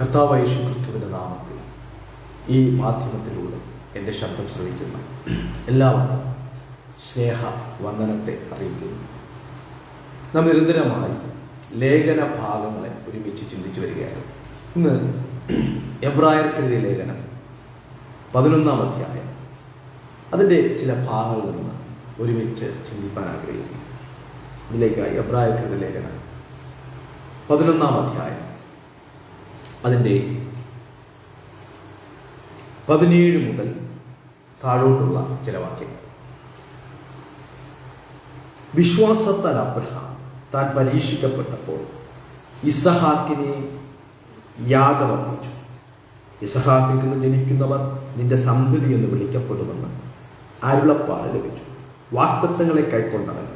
കർത്താവ് യേശു ക്രിസ്തുവിന്റെ നാമത്തിൽ ഈ മാധ്യമത്തിലൂടെ എന്റെ ശബ്ദം ശ്രവിക്കുന്ന. എല്ലാവർക്കും സ്നേഹ വന്ദനത്തെ അറിയിക്കുന്നു. നാം നിരന്തരമായി ലേഖന ഭാഗങ്ങളെ ഒരുമിച്ച് ചിന്തിച്ചു വരികയാണ് ഇന്ന് എബ്രായർക്കെഴുതിയ ലേഖനം പതിനൊന്നാം അധ്യായം. അതിന്റെ ചില ഭാഗങ്ങളിൽ നിന്ന് ഒരുമിച്ച് ചിന്തിപ്പാൻ ആഗ്രഹിക്കുന്നു. ഇതിലേക്കായി എബ്രായർക്കെഴുതിയ ലേഖനം പതിനൊന്നാം അധ്യായം. അതിന്റെ പതിനേഴ് മുതൽ താഴോട്ടുള്ള ചില വാക്യങ്ങൾ വിശ്വാസത്താൽ അബ്രഹാം താൻ പരീക്ഷിക്കപ്പെട്ടപ്പോൾ ഇസഹാക്കിനെ യാഗമർപ്പിച്ചു ഇസഹാക്കിൽ നിന്ന് ജനിക്കുന്നവർ നിന്റെ സന്തതി എന്ന് വിളിക്കപ്പെടുമെന്ന് അരുളപ്പാട് ലഭിച്ചു. വാക്തത്വങ്ങളെ കൈക്കൊണ്ടവൻ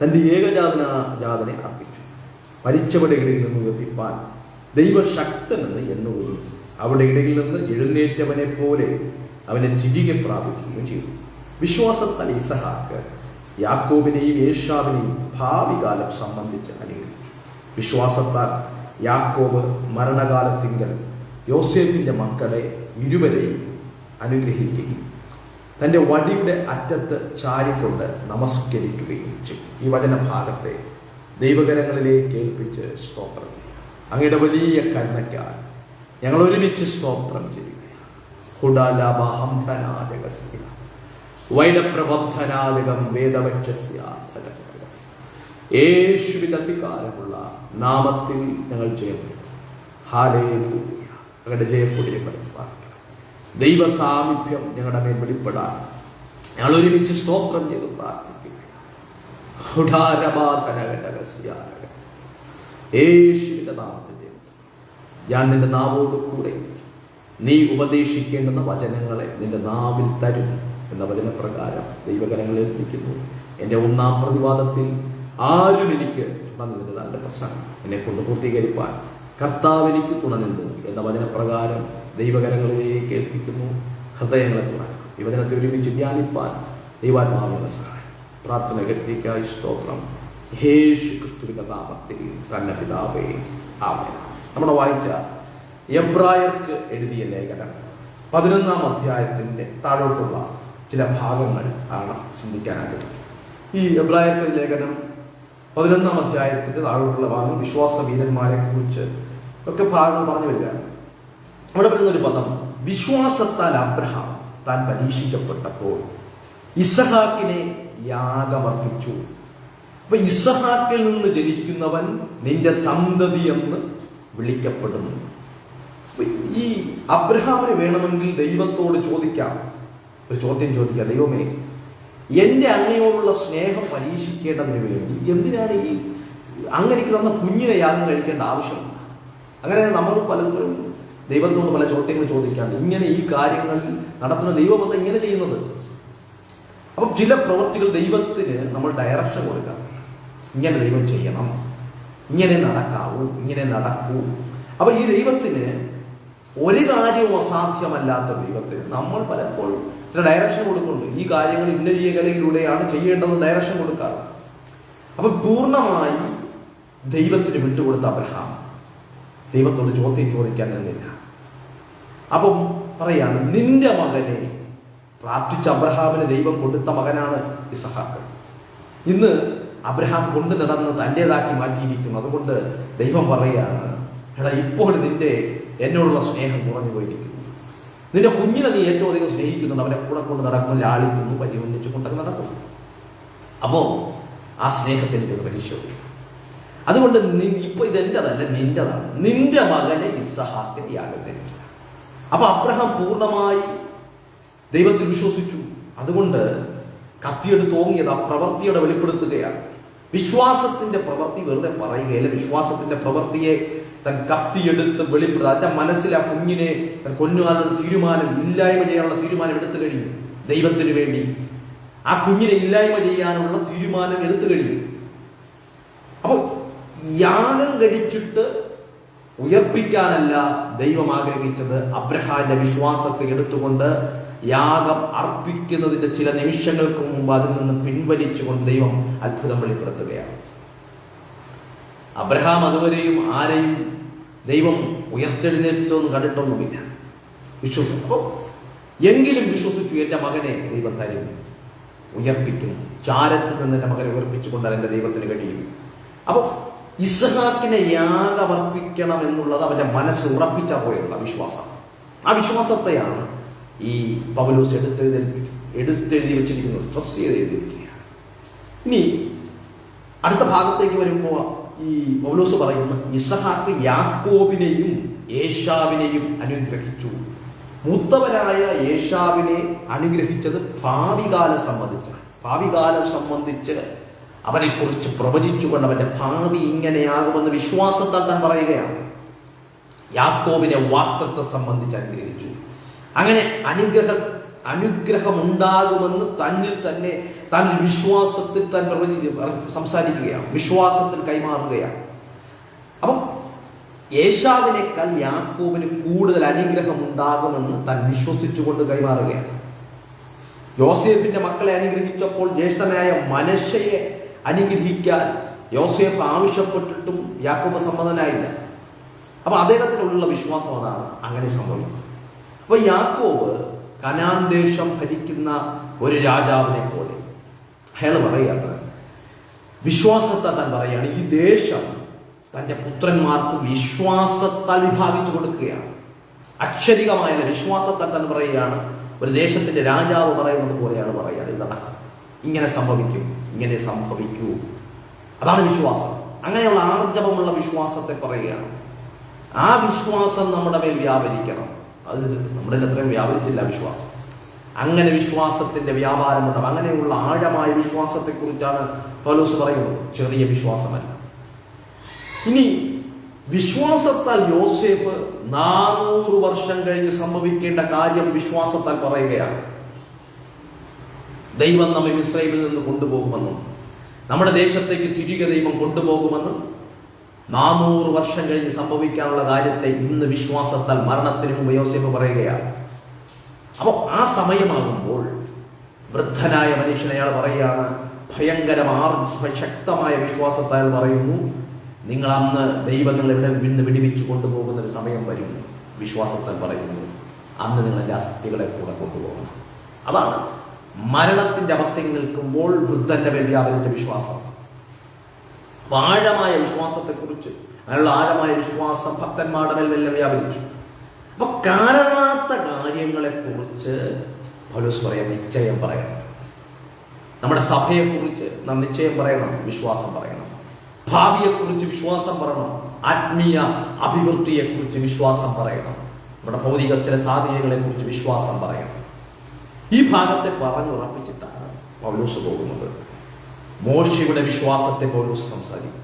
തന്റെ ഏകജാതന ജാതനെ അർപ്പിച്ചു. മരിച്ചവരുടെ ഇടയിൽ നിന്ന് ഉയർപ്പിപ്പാൻ ദൈവശക്തനെന്ന് എണ്ണുകയും അവിടെ ഇടയിൽ നിന്ന് എഴുന്നേറ്റവനെ പോലെ അവനെ തിരികെ പ്രാപിക്കുകയും ചെയ്തു. വിശ്വാസത്താൽ ഇസഹാക്ക് യാക്കോബിനെയും യേശാവിനെയും ഭാവി കാലം സംബന്ധിച്ച് അനുഗ്രഹിച്ചു. വിശ്വാസത്താൽ യാക്കോബ് മരണകാലത്തിങ്കൽ യോസേഫിന്റെ മക്കളെ ഇരുവരെയും അനുഗ്രഹിക്കുകയും തന്റെ വടിയുടെ അറ്റത്ത് ചാരിക്കൊണ്ട് നമസ്കരിക്കുകയും ചെയ്യും ഈ വചനഭാഗത്തെ ദൈവകരങ്ങളിലേക്ക് ഏൽപ്പിച്ച് സ്തോത്രം. അങ്ങയുടെ വലിയ കരുണയ്ക്കാൽ ഞങ്ങൾ ഒരുമിച്ച് സ്തോത്രം ചെയ്യുകയാണ്. നാമത്തിൽ ഞങ്ങൾ ചെയ്യുന്നു ഹാലേലൂയ. ഞങ്ങളുടെ ജയപ്പൊടിയെ പരിപാലിക്കണം ദൈവ സാമീപ്യം ഞങ്ങളുടെ മേൽ വെളിപ്പെടാൻ ഞങ്ങൾ ഒരുമിച്ച് സ്തോത്രം ചെയ്ത് പ്രാർത്ഥിക്കുക ഹുഡാരബാധനഘടകസ്യാനക. യേശുവിന്റെ നാമത്തിൽ. ഞാൻ നിന്റെ നാവോട് കൂടെ നീ ഉപദേശിക്കേണ്ടുന്ന വചനങ്ങളെ നിന്റെ നാവിൽ തരും എന്ന വചനപ്രകാരം ദൈവകരങ്ങളിൽ ഏൽപ്പിക്കുന്നു എന്റെ ഒന്നാം പ്രതിവാദത്തിൽ ആരും എനിക്ക് തുണനിന്നത് പ്രശ്നം എന്നെ കൊണ്ട് പൂർത്തീകരിപ്പാൻ കർത്താവ് എനിക്ക് തുണനിന്നു എന്ന വചനപ്രകാരം ദൈവകരങ്ങളിലേക്ക് ഏൽപ്പിക്കുന്നു. ഹൃദയങ്ങളെ തുറക്കും ഈ വചനത്തെ ഒരുമിച്ച് ധ്യാനിപ്പാൻ ദൈവാത്മാവിനെ സഹായം പ്രാർത്ഥന കെട്ടിരിക്കായി സ്തോത്രം യേശു നാമത്തിൽ തന്നെ പിതാവേ ആമേൻ. നമ്മുടെ വായിച്ച എബ്രായർക്ക് എഴുതിയ ലേഖനം പതിനൊന്നാം അധ്യായത്തിന്റെ താഴോട്ടുള്ള ചില ഭാഗങ്ങൾ ആണ് ചിന്തിക്കാനായിട്ട് ഈ എബ്രായർക്ക് ലേഖനം പതിനൊന്നാം അധ്യായത്തിന്റെ താഴോട്ടുള്ള ഭാഗം വിശ്വാസ വീരന്മാരെ കുറിച്ച് ഒക്കെ ഭാഗങ്ങൾ പറഞ്ഞു വരികയാണ്. അവിടെ പറയുന്ന ഒരു പദം വിശ്വാസത്താൽ അബ്രഹാം താൻ പരീക്ഷിക്കപ്പെട്ടപ്പോൾ ഇസഹാക്കിനെ യാഗമർപ്പിച്ചു. അപ്പൊ ഇസഹാക്കിൽ നിന്ന് ജനിക്കുന്നവൻ നിന്റെ സന്തതി എന്ന് വിളിക്കപ്പെടുന്നു. ഈ അബ്രഹാമിന് വേണമെങ്കിൽ ദൈവത്തോട് ചോദിക്കാം. ഒരു ചോദ്യം ചോദിക്കാം. ദൈവമേ എന്റെ അങ്ങയോടുള്ള സ്നേഹം പരീക്ഷിക്കേണ്ടതിന് വേണ്ടി എന്തിനാണ് ഈ അങ്ങനെക്ക് തന്ന കുഞ്ഞിനെ യാഗം കഴിക്കേണ്ട ആവശ്യം? അങ്ങനെ നമ്മൾ പലപ്പോഴും ദൈവത്തോട് പല ചോദ്യങ്ങൾ ചോദിക്കാണ്ട് ഇങ്ങനെ ഈ കാര്യങ്ങൾ നടത്തുന്ന ദൈവം എന്താ ഇങ്ങനെ ചെയ്യുന്നത്? അപ്പം ചില പ്രവൃത്തികൾ ദൈവത്തിന് നമ്മൾ ഡയറക്ഷൻ കൊടുക്കാം. ഇങ്ങനെ ദൈവം ചെയ്യണം. ഇങ്ങനെ നടക്കാവൂ ഇങ്ങനെ നടക്കൂ. അപ്പൊ ഈ ദൈവത്തിന് ഒരു കാര്യവും അസാധ്യമല്ലാത്ത ദൈവത്തിന് നമ്മൾ പലപ്പോഴും ചില ഡയറക്ഷൻ കൊടുക്കുന്നുണ്ട്. ഈ കാര്യങ്ങൾ ഇന്ന രീതികളിലൂടെയാണ് ചെയ്യേണ്ടത് ഡയറക്ഷൻ കൊടുക്കാറ്. അപ്പൊ പൂർണമായി ദൈവത്തിന് വിട്ടുകൊടുത്ത അബ്രഹാം ദൈവത്തോട് ചോദ്യം ചോദിക്കാൻ നിന്നില്ല. അപ്പം പറയാണ് നിന്റെ മകനെ പ്രാർത്ഥിച്ച അബ്രഹാമിന് ദൈവം കൊടുത്ത മകനാണ് ഇസഹാക്ക്. ഇന്ന് അബ്രഹാം കൊണ്ടു നടന്ന് തന്റെതാക്കി മാറ്റിയിരിക്കുന്നു. അതുകൊണ്ട് ദൈവം പറയുകയാണ് എടാ ഇപ്പോൾ നിന്റെ എന്നോടുള്ള സ്നേഹം കുറഞ്ഞു പോയിരിക്കുന്നു. നിന്റെ കുഞ്ഞിനെ നീ ഏറ്റവും അധികം സ്നേഹിക്കുന്നുണ്ട്. അവനെ കൂടെ കൊണ്ട് നടക്കുന്നു ലാളിക്കുന്നു പരിഗണിച്ചു കൊണ്ടൊക്കെ നടക്കും. അപ്പോ ആ സ്നേഹത്തിൽ ഒരു അതുകൊണ്ട് ഇപ്പൊ ഇതെന്റെതല്ല നിന്റെതാണ് നിന്റെ മകനെ ഇസഹാക്കിന് യാഗത്തിന് അപ്പൊ അബ്രഹാം പൂർണമായി ദൈവത്തിൽ വിശ്വസിച്ചു. അതുകൊണ്ട് കത്തിയെടുത്ത് ഓങ്ങിയത് ആ പ്രവൃത്തിയുടെ വെളിപ്പെടുത്തുകയാണ്. വിശ്വാസത്തിന്റെ പ്രവൃത്തി വെറുതെ പറയുകയല്ല. വിശ്വാസത്തിന്റെ പ്രവൃത്തിയെ തൻ കത്തിയെടുത്ത് വെളിപ്പെടുത്തുക. തന്റെ മനസ്സിൽ ആ കുഞ്ഞിനെ തൻ തീരുമാനം ഇല്ലായ്മ ചെയ്യാനുള്ള തീരുമാനം എടുത്തു കഴിഞ്ഞു. ദൈവത്തിന് വേണ്ടി ആ കുഞ്ഞിനെ ഇല്ലായ്മ ചെയ്യാനുള്ള തീരുമാനം എടുത്തു കഴിഞ്ഞു. അപ്പൊ യാഗം കഴിച്ചിട്ട് ഉയർപ്പിക്കാനല്ല ദൈവം ആഗ്രഹിച്ചത്. അബ്രഹാന്റെ വിശ്വാസത്തെ എടുത്തുകൊണ്ട് യാഗം അർപ്പിക്കുന്നതിന്റെ ചില നിമിഷങ്ങൾക്ക് മുമ്പ് അതിൽ നിന്ന് പിൻവലിച്ചുകൊണ്ട് ദൈവം അത്ഭുതം വെളിപ്പെടുത്തുകയാണ്. അബ്രഹാം അതുവരെയും ആരെയും ദൈവം ഉയർത്തെഴുന്നേറ്റൊന്നും കണ്ടിട്ടൊന്നുമില്ല. വിശ്വസിച്ചു അപ്പോൾ എങ്കിലും വിശ്വസിച്ചു എന്റെ മകനെ ദൈവം തരും. ഉയർപ്പിക്കും. ചാരത്തിൽ നിന്ന് എന്റെ മകനെ ഉയർപ്പിച്ചുകൊണ്ടാൽ എന്റെ ദൈവത്തിന് കഴിയും. അപ്പോൾ ഇസ്ഹാക്കിനെ യാഗമർപ്പിക്കണം എന്നുള്ളത് അവന്റെ മനസ്സിൽ ഉറപ്പിച്ച പോയുള്ള വിശ്വാസം. ആ വിശ്വാസത്തെയാണ് ഈ പൗലോസ് എടുത്തെഴുതി എടുത്തെഴുതി വെച്ചിരിക്കുന്നത് സ്ട്രെസ് ചെയ്ത് എഴുതിയിരിക്കുകയാണ്. ഇനി അടുത്ത ഭാഗത്തേക്ക് വരുമ്പോൾ ഈ പൗലോസ് പറയുന്നു ഇസഹാക്ക് യാക്കോബിനെയും ഏഷാവിനെയും അനുഗ്രഹിച്ചു. മൂത്തവരായ ഏഷാവിനെ അനുഗ്രഹിച്ചത് ഭാവികാലം സംബന്ധിച്ചാണ്. ഭാവികാലം സംബന്ധിച്ച് അവനെക്കുറിച്ച് പ്രവചിച്ചുകൊണ്ട് അവന്റെ ഭാവി ഇങ്ങനെയാകുമെന്ന് വിശ്വാസത്താൽ താൻ പറയുകയാണ്. യാക്കോബിനെ വാക്തത്തെ സംബന്ധിച്ച് അനുഗ്രഹിച്ചു. അങ്ങനെ അനുഗ്രഹ അനുഗ്രഹമുണ്ടാകുമെന്ന് തന്നിൽ തന്നെ താൻ വിശ്വാസത്തിൽ താൻ സംസാരിക്കുകയാണ്. വിശ്വാസത്തിൽ കൈമാറുകയാണ്. അപ്പം യേശാവിനേക്കാൾ യാക്കോബിന് കൂടുതൽ അനുഗ്രഹം ഉണ്ടാകുമെന്ന് താൻ വിശ്വസിച്ചുകൊണ്ട് കൈമാറുകയാണ്. യോസേഫിന്റെ മക്കളെ അനുഗ്രഹിച്ചപ്പോൾ ജ്യേഷ്ഠനായ മനശയെ അനുഗ്രഹിക്കാൻ യോസേഫ് ആവശ്യപ്പെട്ടിട്ടും യാക്കോബ് സമ്മതനായില്ല. അപ്പൊ അദ്ദേഹത്തിനുള്ള വിശ്വാസം അതാണ്. അങ്ങനെ സംഭവിക്കുന്നത് അപ്പൊ യാക്കോവ് കനാൻ ദേശം ഭരിക്കുന്ന ഒരു രാജാവിനെ പോലെ. അയാൾ പറയാണ് വിശ്വാസത്താൽ താൻ പറയാണ് ഈ ദേശം തന്റെ പുത്രന്മാർക്ക് വിശ്വാസത്താൽ വിഭാഗിച്ചു കൊടുക്കുകയാണ്. അക്ഷരികമായ വിശ്വാസത്താൽ താൻ പറയുകയാണ് ഒരു ദേശത്തിന്റെ രാജാവ് പറയുന്നത് പോലെയാണ് പറയുക. ഇത് നടക്കും. ഇങ്ങനെ സംഭവിക്കും ഇങ്ങനെ സംഭവിക്കൂ. അതാണ് വിശ്വാസം. അങ്ങനെയുള്ള ആർജവമുള്ള വിശ്വാസത്തെ പറയുകയാണ്. ആ വിശ്വാസം നമ്മുടെ മേൽ വ്യാപരിക്കണം. അത് നമ്മുടെ അത്രയും വ്യാപരിച്ചില്ല വിശ്വാസം. അങ്ങനെ വിശ്വാസത്തിന്റെ വ്യാപാരമുണ്ടാവും അങ്ങനെയുള്ള ആഴമായ വിശ്വാസത്തെ കുറിച്ചാണ് പൗലോസ് പറയുന്നത്. ചെറിയ വിശ്വാസമല്ല. ഇനി വിശ്വാസത്താൽ യോസേഫ് നാനൂറ് വർഷം കഴിഞ്ഞ് സംഭവിക്കേണ്ട കാര്യം വിശ്വാസത്താൽ പറയുകയാണ്. ദൈവം നമ്മെ മിസ്രൈമിൽ നിന്ന് കൊണ്ടുപോകുമെന്നും നമ്മുടെ ദേശത്തേക്ക് തിരികെ ദൈവം കൊണ്ടുപോകുമെന്നും നാനൂറ് വർഷം കഴിഞ്ഞ് സംഭവിക്കാനുള്ള കാര്യത്തെ ഇന്ന് വിശ്വാസത്താൽ മരണത്തിന് മുമ്പ് യോസേഫ് പറയുകയാണ്. അപ്പോൾ ആ സമയമാകുമ്പോൾ വൃദ്ധനായ മനുഷ്യൻ അയാൾ പറയുകയാണ് ഭയങ്കരമാർ ശക്തമായ വിശ്വാസത്താൽ പറയുന്നു നിങ്ങൾ അന്ന് ദൈവങ്ങൾ ഇവിടെ നിന്ന് വിടിവിച്ചു കൊണ്ടുപോകുന്ന ഒരു സമയം വരും വിശ്വാസത്താൽ പറയുന്നു. അന്ന് നിങ്ങൾ എന്റെ അസ്ഥികളെ കൂടെ കൊണ്ടുപോകണം. അതാണ് മരണത്തിന്റെ അവസ്ഥയിൽ നിൽക്കുമ്പോൾ വൃദ്ധന്റെ മേൽ വ്യാപരിച്ച വിശ്വാസം. ആഴമായ വിശ്വാസത്തെക്കുറിച്ച് അങ്ങനെയുള്ള ആഴമായ വിശ്വാസം ഭക്തന്മാരുടെ മേൽ വെല്ലം വ്യാപരിച്ചു അപ്പൊ കാരണാത്ത കാര്യങ്ങളെക്കുറിച്ച് പൗലോസ് പറയാം നിശ്ചയം പറയണം. നമ്മുടെ സഭയെക്കുറിച്ച് നാം നിശ്ചയം പറയണം വിശ്വാസം പറയണം. ഭാവിയെക്കുറിച്ച് വിശ്വാസം പറയണം ആത്മീയ അഭിവൃദ്ധിയെക്കുറിച്ച് വിശ്വാസം പറയണം. നമ്മുടെ ഭൗതിക ചില സാധ്യതകളെ കുറിച്ച് വിശ്വാസം പറയണം. ഈ ഭാഗത്തെ പറഞ്ഞുറപ്പിച്ചിട്ടാണ് പൗലോസ് പോകുന്നത്. മോശയുടെ വിശ്വാസത്തെ പോലും സംസാരിക്കും.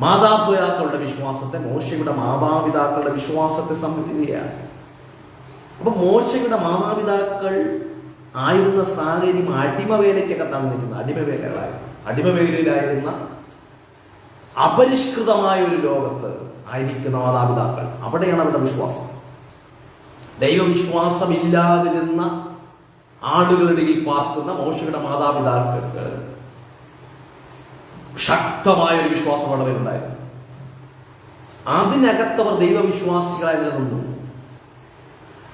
മാതാപിതാക്കളുടെ വിശ്വാസത്തെ മോശയുടെ മാതാപിതാക്കളുടെ വിശ്വാസത്തെ സംബന്ധിക്കുകയാണ്. അപ്പൊ മോശയുടെ മാതാപിതാക്കൾ ആയിരുന്ന സാഹചര്യം അടിമവേലയ്ക്കകത്താണ് നിൽക്കുന്നത് അടിമവേലകളായി അടിമവേലയിലായിരുന്ന അപരിഷ്കൃതമായ ഒരു ലോകത്ത് ആയിരിക്കുന്ന മാതാപിതാക്കൾ അവിടെയാണ് അവരുടെ വിശ്വാസം. ദൈവവിശ്വാസമില്ലാതിരുന്ന ആളുകളുടെ പാർക്കുന്ന മോശയുടെ മാതാപിതാക്കൾക്ക് ശക്തമായ ഒരു വിശ്വാസം അവിടെ ഉണ്ടായിരുന്നു അതിനകത്തവർ ദൈവവിശ്വാസികളായി നിലനിന്നു.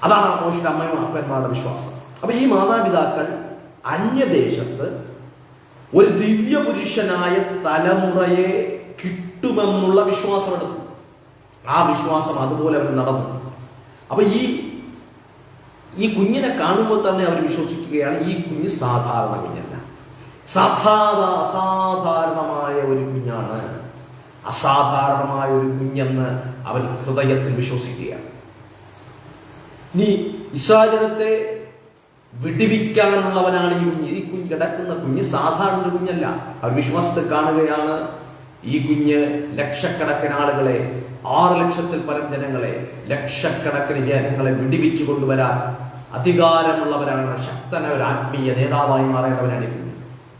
അതാണ് ആ മോശയുടെ അമ്മയും അപ്പന്മാരുടെ വിശ്വാസം. അപ്പൊ ഈ മാതാപിതാക്കൾ അന്യദേശത്ത് ഒരു ദിവ്യപുരുഷനായ തലമുറയെ കിട്ടുമെന്നുള്ള വിശ്വാസം എടുത്തു. ആ വിശ്വാസം അതുപോലെ അവർ നടന്നു. അപ്പൊ ഈ ഈ കുഞ്ഞിനെ കാണുമ്പോൾ തന്നെ അവർ വിശ്വസിക്കുകയാണ് ഈ കുഞ്ഞ് സാധാരണ കുഞ്ഞല്ല സാധാരണ അസാധാരണമായ ഒരു കുഞ്ഞാണ്. അസാധാരണമായ ഒരു കുഞ്ഞെന്ന് അവൻ ഹൃദയത്തിൽ വിശ്വസിക്കുകയാണ്. ഇനി ഇസാചനത്തെ വിടിവിക്കാനുള്ളവനാണ് ഈ കുഞ്ഞ്. ഈ കുഞ്ഞ് കിടക്കുന്ന കുഞ്ഞ് സാധാരണ ഒരു കുഞ്ഞല്ല. അവർ കാണുകയാണ്. ഈ കുഞ്ഞ് ലക്ഷക്കണക്കിന് ആളുകളെ ആറ് ലക്ഷത്തിൽ പരം ജനങ്ങളെ ലക്ഷക്കണക്കിന് ജനങ്ങളെ വിടിവിച്ചു കൊണ്ടുവരാൻ അധികാരമുള്ളവരാണ്. ഒരു ആത്മീയ നേതാവായി മാറേണ്ടവനാണ്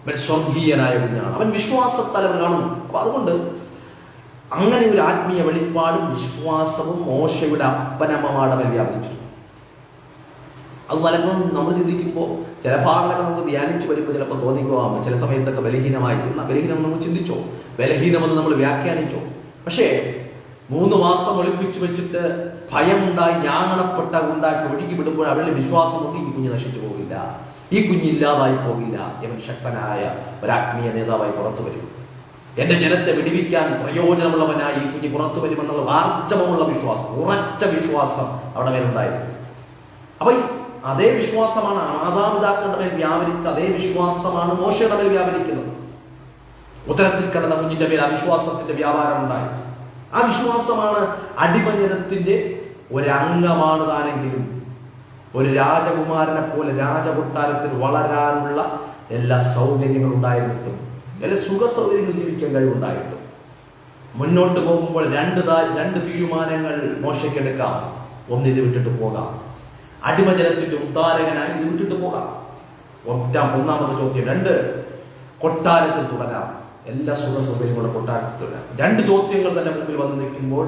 അവൻ സ്വർഗീയനായ കുഞ്ഞാണ്. അവൻ വിശ്വാസത്താൽ അവൻ കാണുന്നു അപ്പൊ അതുകൊണ്ട് അങ്ങനെ ഒരു ആത്മീയ വെളിപ്പാടും വിശ്വാസവും മോശയുടെ അപ്പനമ്മമാരുടെ അവൻ വ്യാപിച്ചിരുന്നു അത് പലപ്പോഴും നമ്മൾ ചിന്തിക്കുമ്പോൾ ചില ഭാഗങ്ങളൊക്കെ നമുക്ക് ധ്യാനിച്ചു വരുമ്പോൾ ചിലപ്പോൾ തോന്നിക്കോവാം. ചില സമയത്തൊക്കെ ബലഹീനമായി എന്നാൽ ബലഹീനം നമ്മൾ ചിന്തിച്ചോ? ബലഹീനമെന്ന് നമ്മൾ വ്യാഖ്യാനിച്ചോ? പക്ഷേ മൂന്ന് മാസം ഒളിപ്പിച്ചു വെച്ചിട്ട് ഭയമുണ്ടായി ഞാങ്ങണപ്പെട്ട ഉണ്ടാക്കി ഒഴുകി വിടുമ്പോൾ അവരുടെ വിശ്വാസം കൊണ്ട് ഈ കുഞ്ഞ് നശിച്ചു പോകില്ല. ഈ കുഞ്ഞ് ഇല്ലാതായി പോകില്ല. ഇവൻ ശക്തനായ ഒരാത്മീയ നേതാവായി പുറത്തു വരും. എന്റെ ജനത്തെ വിടിവിക്കാൻ പ്രയോജനമുള്ളവനായി ഈ കുഞ്ഞ് പുറത്തു വരുമെന്നുള്ള ആർജവമുള്ള വിശ്വാസം ഉറച്ച വിശ്വാസം അവിടെ മേലുണ്ടായിരുന്നു. അപ്പൊ ഈ അതേ വിശ്വാസമാണ് മാതാപിതാക്കളുടെ മേൽ വ്യാപരിച്ച അതേ വിശ്വാസമാണ് മോശയുടെ മേൽ വ്യാപരിക്കുന്നത്. ഉത്തരത്തിൽ കിടന്ന കുഞ്ഞിന്റെ മേൽ അവിശ്വാസത്തിന്റെ വ്യാപാരം ഉണ്ടായി. ആ വിശ്വാസമാണ് അടിമജനത്തിന്റെ ഒരംഗമാണ് താനെങ്കിലും ഒരു രാജകുമാരനെ പോലെ രാജകൊട്ടാരത്തിൽ വളരാനുള്ള എല്ലാ സൗകര്യങ്ങളും ഉണ്ടായിരുന്നിട്ടും എല്ലാ സുഖ സൗകര്യങ്ങൾ ജീവിക്കാൻ കഴിവുണ്ടായിട്ടും. മുന്നോട്ട് പോകുമ്പോൾ രണ്ട് രണ്ട് തീരുമാനങ്ങൾ മോശക്കെടുക്കാം ഒന്ന് ഇത് വിട്ടിട്ട് പോകാം. അടിമജനത്തിന്റെ ഉദ്ധാരകനായി ഇത് വിട്ടിട്ട് പോകാം. ഒറ്റാം ഒന്നാമത്തെ ചോദ്യം രണ്ട് കൊട്ടാരത്തിൽ തുടരാം. എല്ലാ സുഖ സൗകര്യങ്ങളും കൊട്ടാരത്തിൽ തുടരാം. രണ്ട് ചോദ്യങ്ങൾ തന്നെ മുമ്പിൽ വന്ന് നിൽക്കുമ്പോൾ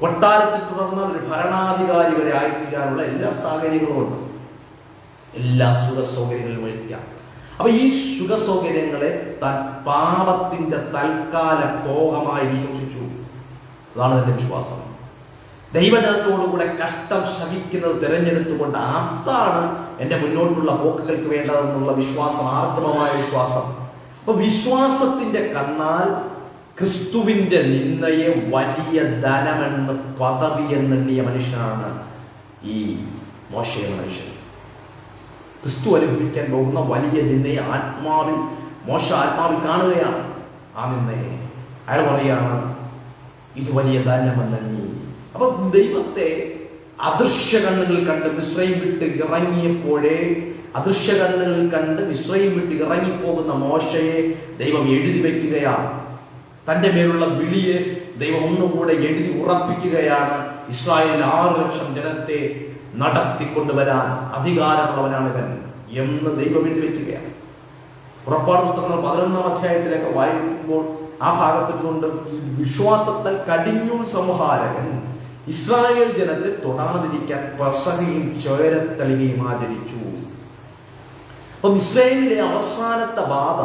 കൊട്ടാരത്തിൽ തുടർന്നാൽ ഒരു ഭരണാധികാരി വരെ ആയിത്തീരാനുള്ള എല്ലാ സാഹചര്യങ്ങളും ഉണ്ട്. എല്ലാ സുഖ സൗകര്യങ്ങളും വഹിക്കാം അപ്പൊ ഈ സുഖ സൗകര്യങ്ങളെ പാപത്തിന്റെ തൽക്കാല ഭോഗമായി വിശ്വസിച്ചു. അതാണ് എന്റെ വിശ്വാസം. ദൈവജനത്തോടുകൂടെ കഷ്ടം ശമിക്കുന്നത് തിരഞ്ഞെടുത്തുകൊണ്ട് അതാണ് എന്റെ മുന്നോട്ടുള്ള പോക്കുകൾക്ക് വേണ്ടതെന്നുള്ള വിശ്വാസം ആർദ്രമമായ വിശ്വാസം. അപ്പൊ വിശ്വാസത്തിന്റെ കണ്ണാൽ ക്രിസ്തുവിന്റെ നിന്നയെ വലിയ ധനമെന്ന് പദവി എന്നെണ്ണിയ മനുഷ്യനാണ് ഈ മോശയ മനുഷ്യൻ. ക്രിസ്തു അനുഭവിക്കാൻ പോകുന്ന വലിയ നിന്നയെ ആത്മാവിൽ മോശ ആത്മാവിൽ കാണുകയാണ്. ആ നിന്നയെ അയാൾ പറയുകയാണ് ഇത് വലിയ ധനമെന്നീ അപ്പൊ ദൈവത്തെ അദൃശ്യ കണ്ണുകൾ കണ്ട് വിശ്രയം വിട്ട് ഇറങ്ങിയപ്പോഴേ അദൃശ്യ കണ്ണുകൾ കണ്ട് വിശ്രയം വിട്ട് ഇറങ്ങിപ്പോകുന്ന മോശയെ ദൈവം എഴുതി വെക്കുകയാണ്. തന്റെ മേലുള്ള വിളിയെ ദൈവം ഒന്നുകൂടെ എഴുതി ഉറപ്പിക്കുകയാണ്. ഇസ്രായേൽ ആറ് ലക്ഷം ജനത്തെ നടത്തിക്കൊണ്ടുവരാൻ അധികാരമുള്ളവനാണ് ഇവൻ എന്ന് ദൈവം എഴുതി വയ്ക്കുകയാണ് പുറപ്പാട് പുസ്തകങ്ങൾ പതിനൊന്നാം അധ്യായത്തിലൊക്കെ വായിക്കുമ്പോൾ ആ ഭാഗത്തിൽ കൊണ്ട് ഈ വിശ്വാസത്താൽ കടിഞ്ഞൂൽ സംഹാരകൻ ഇസ്രായേൽ ജനത്തെ തൊടാതിരിക്കാൻ പ്രസംഗയും ചോരത്തളികയും ആചരിച്ചു. അപ്പം ഇസ്രായേലിലെ അവസാനത്തെ ബാധ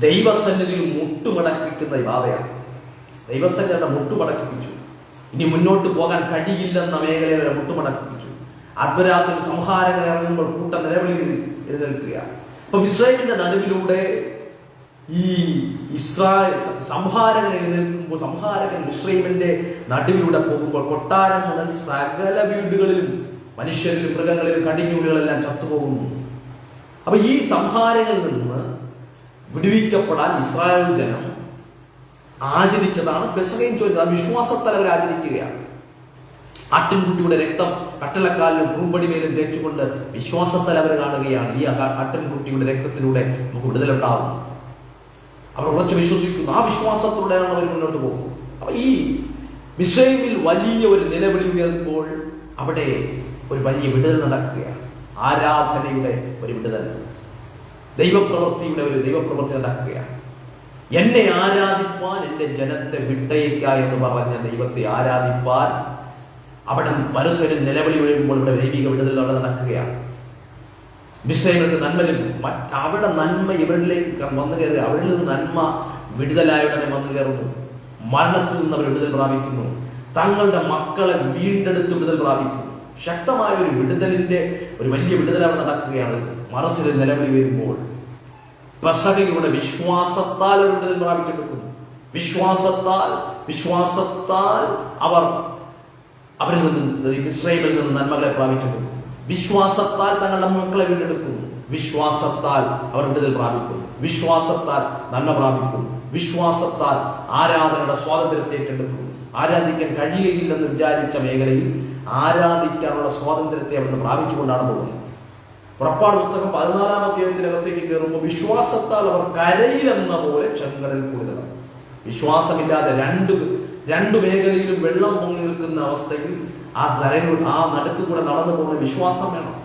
ദൈവസന്നിധിയിൽ മുട്ടുമടക്കിക്കുന്ന ഈ ബാധയാണ്. ദൈവസന്നിധിയുടെ മുട്ടുമടക്കിപ്പിച്ചു. ഇനി മുന്നോട്ട് പോകാൻ കഴിയില്ലെന്ന മേഖലയെ വരെ മുട്ടുമടക്കിപ്പിച്ചു. അർദ്ധരാത്രി സംഹാരകൻ ഇറങ്ങുമ്പോൾ കൂട്ട നിലവിളി എഴുന്നേൽക്കുകയാണ്. അപ്പൊ ഇസ്രായേലിന്റെ നടുവിലൂടെ ഈ ഇസ്രായേൽ സംഹാരകൻ എഴുന്നേൽക്കുമ്പോൾ സംഹാരകൻ ഇസ്രൈമിന്റെ നടുവിലൂടെ പോകുമ്പോൾ കൊട്ടാരം മുതൽ സകല വീടുകളിലും മനുഷ്യരിലും മൃഗങ്ങളിലും കടിഞ്ഞൂലുകളെല്ലാം ചത്തുപോകുന്നു. അപ്പൊ ഈ സംഹാരങ്ങളിൽ നിന്ന് വിടുവിക്കപ്പെടാൻ ഇസ്രായേൽ ജനം ആചരിച്ചതാണ്. ബെസകയും ചോദിച്ചത് ആ വിശ്വാസത്താൽ അവർ ആചരിക്കുകയാണ്. ആട്ടിൻകുട്ടിയുടെ രക്തം കട്ടലക്കാലിലും ഭൂമ്പടി മേലും തേച്ചുകൊണ്ട് വിശ്വാസത്താൽ അവർ കാണുകയാണ്. ഈ ആട്ടിൻകുട്ടിയുടെ രക്തത്തിലൂടെ നമുക്ക് വിടുതലുണ്ടാകും അവർ ഉറച്ചു വിശ്വസിക്കുന്നു. ആ വിശ്വാസത്തിലൂടെയാണ് അവർ മുന്നോട്ട് പോകുന്നത്. അപ്പൊ ഈ മിസ്രൈമിൽ വലിയ ഒരു നിലവിളി ഉയർന്നപ്പോൾ അവിടെ ഒരു വലിയ വിടുതൽ നടക്കുകയാണ്. ആരാധനയുടെ ഒരു വിടുതൽ. ദൈവപ്രവൃത്തിയുടെ ഒരു ദൈവപ്രവൃത്തി നടക്കുകയാണ്. എന്നെ ആരാധിപ്പാൻ എന്റെ ജനത്തെ വിട്ടയക്ക എന്ന് പറഞ്ഞ ദൈവത്തെ ആരാധിപ്പാൻ അവിടെ പരസ്പരം നിലവിളി വരുമ്പോൾ ഇവിടെ ദൈവിക വിടുതൽ അവിടെ നടക്കുകയാണ്. വിഷയങ്ങൾക്ക് നന്മ ലഭിക്കും. മറ്റ് അവിടെ നന്മ ഇവരിലേക്ക് വന്നു കയറി അവരിൽ നിന്ന് നന്മ വിടുതലായവരെ വന്നു കയറുന്നു. മരണത്തിൽ നിന്ന് അവർ വിടുതൽ പ്രാപിക്കുന്നു. തങ്ങളുടെ മക്കളെ വീണ്ടെടുത്ത് വിടുതൽ പ്രാപിക്കുന്നു. ശക്തമായ ഒരു വിടുതലിന്റെ ഒരു വലിയ വിടുതൽ അവിടെ നടക്കുകയാണ് മറച്ചിൽ നിലവിൽ വരുമ്പോൾ പെസഹയുടെ വിശ്വാസത്താൽ ഒരു വിടുതൽ പ്രാപിച്ചെടുക്കുന്നു. വിശ്വാസത്താൽ വിശ്വാസത്താൽ അവർ അവരിൽ നിന്ന് ഇസ്രയേലിൽ നിന്ന് നന്മകളെ പ്രാപിച്ചെടുക്കുന്നു. വിശ്വാസത്താൽ തങ്ങളുടെ മക്കളെ വീണ്ടെടുക്കുന്നു. വിശ്വാസത്താൽ അവർ വിടുതൽ പ്രാപിക്കുന്നു. വിശ്വാസത്താൽ നന്മ പ്രാപിക്കുന്നു. വിശ്വാസത്താൽ ആരാധനയുടെ സ്വാതന്ത്ര്യത്തെ ഏറ്റെടുക്കുന്നു. ആരാധിക്കാൻ കഴിയുകയില്ലെന്ന് വിചാരിച്ച മേഖലയിൽ ആരാധിക്കാനുള്ള സ്വാതന്ത്ര്യത്തെ അവിടുന്ന് പ്രാപിച്ചുകൊണ്ടാണ് പോകുന്നത്. പുറപ്പാട് പുസ്തകം പതിനാലാം അധ്യായത്തിനകത്തേക്ക് കയറുമ്പോൾ വിശ്വാസത്താൽ അവർ കരയിലെന്ന പോലെ ചെങ്കടൽ കൂടുതലാണ് വിശ്വാസമില്ലാതെ രണ്ട് രണ്ട് മേഖലയിലും വെള്ളം പൊങ്ങി നിൽക്കുന്ന അവസ്ഥയിൽ ആ കരയിൽ ആ നടുക്ക് കൂടെ നടന്നു പോകുന്ന വിശ്വാസം വേണം.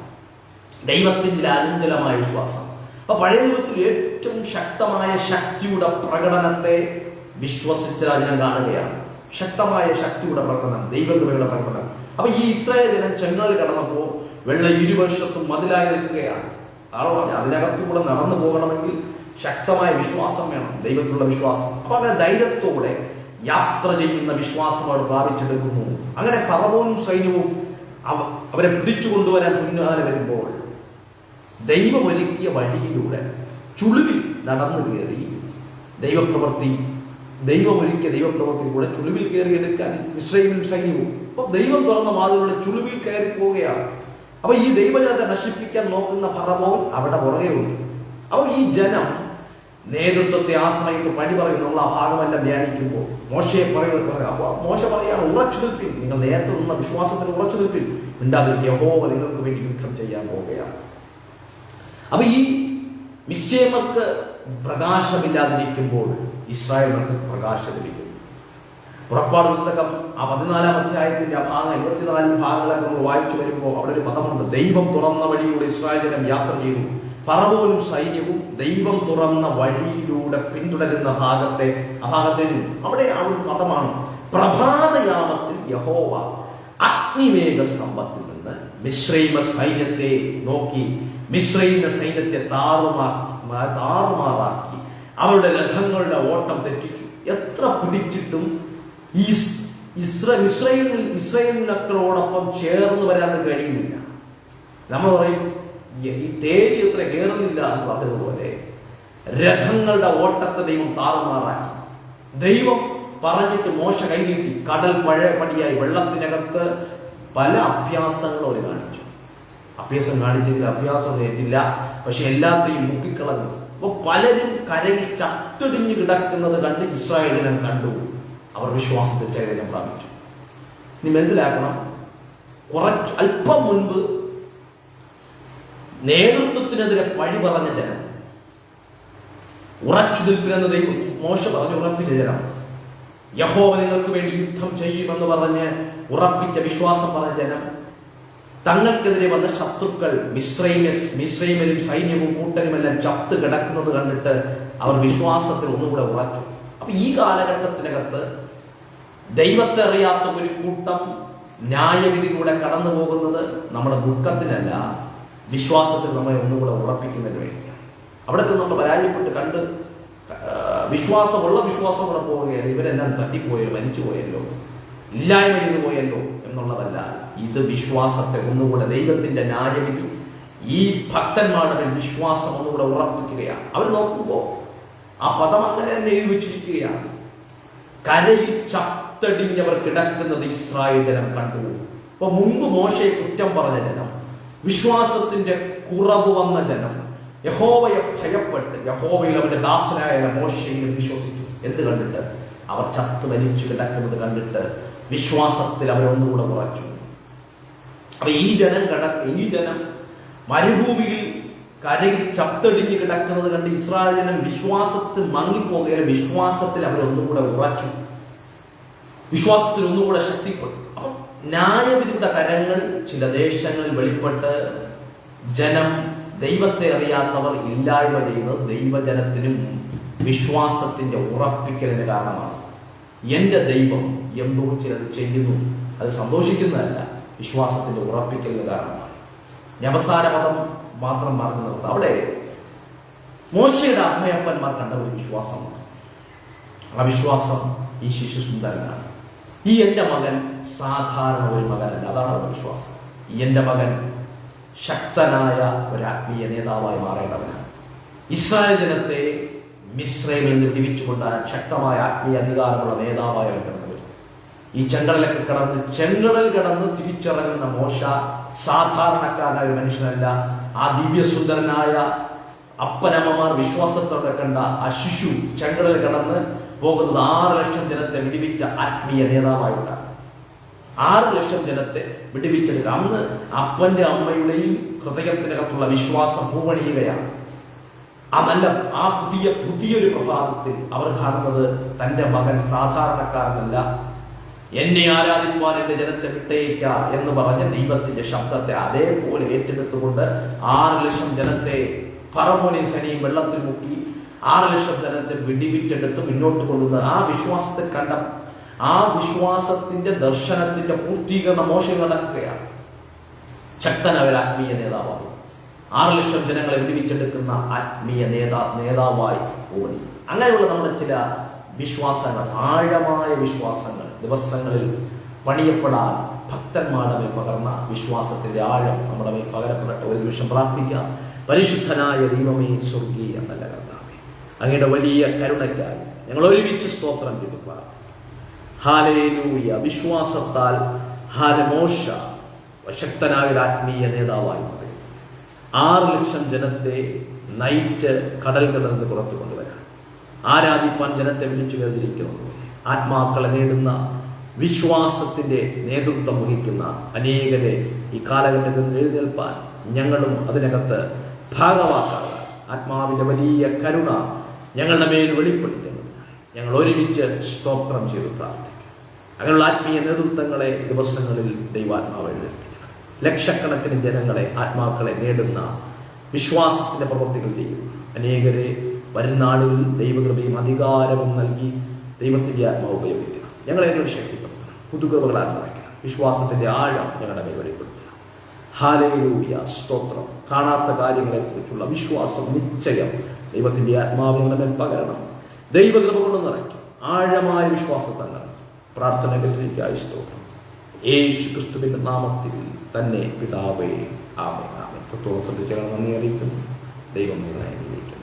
ദൈവത്തിന്റെ അചഞ്ചലമായ വിശ്വാസം. അപ്പൊ പഴയ ദൈവത്തിൽ ഏറ്റവും ശക്തമായ ശക്തിയുടെ പ്രകടനത്തെ വിശ്വസിച്ച രാജനം കാണുകയാണ്. ശക്തമായ ശക്തിയുടെ പ്രകടനം ദൈവകൃപയുടെ പ്രകടനം. അപ്പൊ ഈ ഇസ്രായേൽ ജനം ചെങ്ങാൽ കടന്നപ്പോ വെള്ള ഇരുവശത്തും മതിലായി നിൽക്കുകയാണ്. പറഞ്ഞു അതിനകത്തുകൂടെ നടന്നു പോകണമെങ്കിൽ ശക്തമായ വിശ്വാസം വേണം ദൈവത്തിലുള്ള വിശ്വാസം. അപ്പൊ അങ്ങനെ ധൈര്യത്തോടെ യാത്ര ചെയ്യുന്ന വിശ്വാസം അവർ പ്രാപിച്ചെടുക്കുന്നു. അങ്ങനെ ഫറവോനും സൈന്യവും അവ- അവരെ പിടിച്ചു കൊണ്ടുവരാൻ മുന്നാലെ വരുമ്പോൾ ദൈവം ഒരുക്കിയ വഴിയിലൂടെ ചുളിവിൽ നടന്നു കയറി ദൈവപ്രവൃത്തി ദൈവമൊരുക്കിയ ദൈവപ്രവർത്തിയിലൂടെ ചുളിവിൽ കയറി എടുക്കാൻ ഇസ്രയേലും സൈന്യവും അപ്പൊ ദൈവം തുറന്ന വാതിലൂടെ ചുളിവിൽ കയറി പോവുകയാണ്. അപ്പൊ ഈ ദൈവജനത്തെ നശിപ്പിക്കാൻ നോക്കുന്ന ഫറവോൻ അവിടെ പുറകെയുണ്ട് അപ്പൊ ഈ ജനം നേതൃത്വത്തെ ആശ്രയിച്ച് പണി പറയും നമ്മൾ ആ ഭാഗമെല്ലാം ധ്യാനിക്കുമ്പോൾ. മോശയെ പറയുന്നത് പറയാം അപ്പൊ മോശ പറയാണ് ഉറച്ചു നിൽപ്പിൻ നിങ്ങൾ നേരത്തെ നിന്ന വിശ്വാസത്തിൽ ഉറച്ചു നിൽപ്പിൻ മിണ്ടാതിരിക്കുക യഹോവ നിങ്ങൾക്ക് വേണ്ടി യുദ്ധം ചെയ്യാൻ പോവുകയാണ്. അപ്പൊ ഈ നിശ്ചയമർക്ക് പ്രകാശമില്ലാതിരിക്കുമ്പോൾ ഇസ്രായേൽ പ്രകാശം ലഭിക്കും. പുറപ്പാട് പുസ്തകം ആ പതിനാലാം അധ്യായത്തിന്റെ ഭാഗം എഴുപത്തിനാല് ഭാഗങ്ങളൊക്കെ നമ്മൾ വായിച്ചു വരുമ്പോൾ അവിടെ ഒരു പദമുണ്ട്. ദൈവം തുറന്ന വഴിയിലൂടെ ഇസ്രായേൽ ജനം യാത്ര ചെയ്തു. പറവോനും സൈന്യവും ദൈവം തുറന്ന വഴിയിലൂടെ പിന്തുടരുന്ന ഭാഗത്തെ ആ ഭാഗത്തിൽ അവിടെ ആ ഒരു പദമാണ്. പ്രഭാതയാമത്തിൽ യഹോവ അഗ്നിവേഗ സ്തംഭത്തിൽ നിന്ന് മിശ്രൈമ സൈന്യത്തെ നോക്കി മിശ്രൈമ സൈന്യത്തെ താറുമാക്കി താറുമാറാക്കി അവരുടെ രഥങ്ങളുടെ ഓട്ടം തെറ്റിച്ചു. എത്ര പിടിച്ചിട്ടും ഇസ്ര ഇസ്രയേൽ ഇസ്രയേൽ മക്കളോടൊപ്പം ചേർന്ന് വരാൻ കഴിയുന്നില്ല. നമ്മൾ പറയും "ഈ- തേലി തേരി എത്ര കയറുന്നില്ല എന്ന് പറഞ്ഞതുപോലെ രഥങ്ങളുടെ ഓട്ടത്തെ ദൈവം താറുമാറാക്കി. ദൈവം പറഞ്ഞിട്ട് മോശ കൈനീട്ടി കടൽ പഴയ പടിയായി വെള്ളത്തിനകത്ത് പല അഭ്യാസങ്ങളും അവർ കാണിച്ചു. അഭ്യാസം കാണിച്ചെങ്കിൽ അഭ്യാസം ഏറ്റില്ല. പക്ഷെ എല്ലാത്തെയും മുക്കിക്കളഞ്ഞു. അപ്പൊ പലരും കരയിൽ ചത്തൊടിഞ്ഞു കിടക്കുന്നത് കണ്ട് ഇസ്രായേലിനെ കണ്ടു. അവർ വിശ്വാസത്തിൽ ചൈതന്യം പ്രാപിച്ചു ഇനി മനസ്സിലാക്കണം കുറച്ച് അല്പം മുൻപ് നേതൃത്വത്തിനെതിരെ പഴി പറഞ്ഞ ജനം ഉറച്ചു നിൽപ്പിനെന്ന് ദൈവം മോശ പറഞ്ഞ് ഉറപ്പിച്ച ജനം യഹോവ നിങ്ങൾക്ക് വേണ്ടി യുദ്ധം ചെയ്യുമെന്ന് പറഞ്ഞ് ഉറപ്പിച്ച വിശ്വാസം പറഞ്ഞ ജനം തങ്ങൾക്കെതിരെ വന്ന ശത്രുക്കൾ മിശ്രൈമസ് മിശ്രൈമലും സൈന്യവും കൂട്ടനുമെല്ലാം ചത്ത് കിടക്കുന്നത് കണ്ടിട്ട് അവർ വിശ്വാസത്തിൽ ഒന്നുകൂടെ ഉറച്ചു. അപ്പൊ ഈ കാലഘട്ടത്തിനകത്ത് ദൈവത്തെ അറിയാത്ത ഒരു കൂട്ടം ന്യായവിധിയിലൂടെ കടന്നു പോകുന്നത് നമ്മുടെ ദുഃഖത്തിനല്ല വിശ്വാസത്തിൽ നമ്മെ ഒന്നുകൂടെ ഉറപ്പിക്കുന്നതിന് വേണ്ടിയാണ്. അവിടത്തെ നമ്മൾ പരാജയപ്പെട്ട് കണ്ട് വിശ്വാസമുള്ള വിശ്വാസം കൂടെ പോവുകയല്ല ഇവരെല്ലാം തട്ടിപ്പോയല്ലോ മരിച്ചു പോയല്ലോ ഇല്ലായ്മ ചെയ്തു പോയല്ലോ എന്നുള്ളതല്ല ഇത് വിശ്വാസത്തെ ഒന്നുകൂടെ ദൈവത്തിന്റെ ന്യായവിധി ഈ ഭക്തന്മാരുടെ വിശ്വാസം ഒന്നുകൂടെ ഉറപ്പിക്കുകയാണ്. അവർ നോക്കുമ്പോൾ ആ പദം അങ്ങനെ തന്നെ എഴുതി വെച്ചിരിക്കുകയാണ്. കരയിൽ ചത്തടിഞ്ഞവർ കിടക്കുന്നത് ഇസ്രായേൽ ജനം കണ്ടു. അപ്പൊ മുമ്പ് മോശയെ കുറ്റം പറഞ്ഞ ജനം വിശ്വാസത്തിന്റെ കുറവ് വന്ന ജനം യഹോവയെ ഭയപ്പെട്ട് യഹോവയിൽ അവന്റെ ദാസനായ മോശയിൽ വിശ്വസിച്ചു. എന്ത് കണ്ടിട്ട്? അവർ ചത്ത് വലിച്ചു കിടക്കുന്നത് കണ്ടിട്ട് വിശ്വാസത്തിൽ അവരൊന്നുകൂടെ കുറച്ചു. അപ്പൊ ഈ ജനം കട ഈ ജനം മരുഭൂമിയിൽ കരയിൽ ചത്തടിഞ്ഞ് കിടക്കുന്നത് കണ്ട് ഇസ്രായേൽ ജനം വിശ്വാസത്തിൽ മങ്ങിപ്പോകുകയും വിശ്വാസത്തിൽ അവരൊന്നുകൂടെ ഉറച്ചു. വിശ്വാസത്തിൽ ഒന്നുകൂടെ ശക്തിപ്പെട്ടു അപ്പൊ ന്യായവിധിയുടെ കരങ്ങൾ ചില ദേശങ്ങളിൽ വെളിപ്പെട്ട് ജനം ദൈവത്തെ അറിയാത്തവർ ഇല്ലായ്മ ചെയ്യുന്നത് ദൈവജനത്തിനും വിശ്വാസത്തിന്റെ ഉറപ്പിക്കലിന് കാരണമാണ്. എന്റെ ദൈവം എന്തോ ചിലത് ചെയ്യുന്നു. അത് സന്തോഷിക്കുന്നതല്ല വിശ്വാസത്തിന്റെ ഉറപ്പിക്കലിന് കാരണമാണ്. വ്യവസാര മതം മാത്രം നിർത്താം. അവിടെ മോശയുടെ അമ്മയപ്പന്മാർ കണ്ട ഒരു വിശ്വാസമാണ് ആ വിശ്വാസം ഈ ശിശു സുന്ദരനാണ്. ഈ എന്റെ മകൻ സാധാരണ ഒരു മകനല്ല. അതാണ് അവരുടെ വിശ്വാസം. ഈ എന്റെ മകൻ ശക്തനായ ഒരു ആത്മീയ നേതാവായി മാറേണ്ടവനാണ്. ഇസ്രായേൽ ജനത്തെ മിശ്രയിൽ നിന്ന് വിടിവിച്ചുകൊണ്ട് ശക്തമായ ആത്മീയ അധികാരമുള്ള നേതാവായി കടന്നു വരും ഈ ചെങ്കടലൊക്കെ കടന്ന് ചെങ്കടൽ കടന്ന് തിരിച്ചിറങ്ങുന്ന മോശ സാധാരണക്കാരനായ ഒരു മനുഷ്യനല്ല. ആ ദിവ്യസുന്ദരനായ അപ്പനമ്മമാർ വിശ്വാസത്തോടെ കണ്ട ആ ശിശു ചെങ്കടൽ കടന്ന് പോകുന്നത് ആറ് ലക്ഷം ജനത്തെ വിടിവിച്ച ആത്മീയ നേതാവായിട്ടാണ് ആറ് ലക്ഷം ജനത്തെ വിടിവിച്ചെടുക്കുക. അന്ന് അപ്പന്റെ അമ്മയുടെയും ഹൃദയത്തിനകത്തുള്ള വിശ്വാസം പൂവണിയുകയാണ്. ആ നല്ല ആ പുതിയ പുതിയൊരു പ്രഭാതത്തിൽ അവർ കാണുന്നത് തന്റെ മകൻ സാധാരണക്കാരനല്ല. എന്നെ ആരാധിപ്പാൻ എന്റെ ജനത്തെ വിട്ടേക്ക എന്ന് പറഞ്ഞ ദൈവത്തിന്റെ ശബ്ദത്തെ അതേപോലെ ഏറ്റെടുത്തുകൊണ്ട് ആറ് ലക്ഷം ജനത്തെ പറമോനെ ശനിയും വെള്ളത്തിൽ മുക്കി ആറ് ലക്ഷം ജനത്തെ വെടിവിറ്റെടുത്ത് മുന്നോട്ട് കൊണ്ടുവന്ന ആ വിശ്വാസത്തെ കണ്ട ആ വിശ്വാസത്തിന്റെ ദർശനത്തിന്റെ പൂർത്തീകരണ മോശം നടക്കുകയാണ് ശക്തനായ ഒരു ആത്മീയ നേതാവാണ്. ആറ് ലക്ഷം ജനങ്ങളെ വിടിവിച്ചെടുക്കുന്ന ആത്മീയ നേതാ നേതാവായി ഓടി. അങ്ങനെയുള്ള നമ്മുടെ ചില വിശ്വാസങ്ങൾ ആഴമായ വിശ്വാസങ്ങൾ ദിവസങ്ങളിൽ പണിയപ്പെടാൻ ഭക്തന്മാരുടെ മേൽ പകർന്ന വിശ്വാസത്തിന്റെ ആഴം നമ്മുടെ മേൽ പകരപ്പെടട്ടെ. ഒരു നിമിഷം പ്രാർത്ഥിക്കാം. പരിശുദ്ധനായ ദൈവമേ സ്വർഗീയ നല്ല കർത്താവേ. അങ്ങയുടെ വലിയ കരുണയ്ക്കായി ഞങ്ങൾ ഒരുമിച്ച് സ്തോത്രം ചെയ്തു പ്രാർത്ഥിക്കും വിശ്വാസത്താൽ ഹാരമോശ ശക്തനായ ആത്മീയ നേതാവായി മാറി. ആറ് ലക്ഷം ജനത്തെ നയിച്ച് കടൽ കടന്ന് പുറത്തു കൊണ്ടുവരാൻ. ആരാധിപ്പാൻ ജനത്തെ വിളിച്ചു വേർതിരിക്കുന്നു. ആത്മാക്കളെ നേടുന്ന വിശ്വാസത്തിന്റെ നേതൃത്വം വഹിക്കുന്ന അനേകരെ ഈ കാലഘട്ടത്തിൽ എഴുന്നേൽപ്പാൻ ഞങ്ങളും അതിനകത്ത് ഭാഗവാക്കാണ് ആത്മാവിന്റെ വലിയ കരുണ ഞങ്ങളുടെ മേൽ വെളിപ്പെടുത്തുന്നത് ഞങ്ങൾ ഒരുമിച്ച് സ്തോത്രം ചെയ്ത് പ്രാർത്ഥിക്കും. അങ്ങനെയുള്ള ആത്മീയ നേതൃത്വങ്ങളെ ദിവസങ്ങളിൽ ദൈവാത്മാവ് ലക്ഷക്കണക്കിന് ജനങ്ങളെ ആത്മാക്കളെ നേടുന്ന വിശ്വാസത്തിന്റെ പ്രവൃത്തികൾ ചെയ്യും. അനേകരെ വരുന്ന നാളുകളിൽ ദൈവകൃപയും അധികാരവും നൽകി ദൈവത്തിന്റെ ആത്മാവ് ഉപയോഗിക്കണം. ഞങ്ങളെ എന്നോട് ശക്തിപ്പെടുത്തണം. പുതുകൃപകളാൽ നിറയ്ക്കണം വിശ്വാസത്തിന്റെ ആഴം ഞങ്ങളുടെ മേൽ വെളിപ്പെടുത്തണം. ഹാലേലൂയ സ്തോത്രം. കാണാത്ത കാര്യങ്ങളെ കുറിച്ചുള്ള വിശ്വാസം നിശ്ചയം ദൈവത്തിന്റെ ആത്മാവ് ഞങ്ങളുടെ മേൽ പകരണം. ദൈവകൃപ കൊണ്ട് നിറയ്ക്കും. ആഴമായ വിശ്വാസത്താൽ നിറയ്ക്കും. പ്രാർത്ഥന കേട്ടിരിക്കായി സ്തോത്രം യേശു ക്രിസ്തുവിന്റെ നാമത്തിൽ തന്നെ പിതാവേ ആമേ ആമേ തത്വം ശ്രദ്ധിച്ചാൽ നന്ദി അറിയിക്കുന്നു. ദൈവം നിങ്ങളെ അനുഗ്രഹിക്കും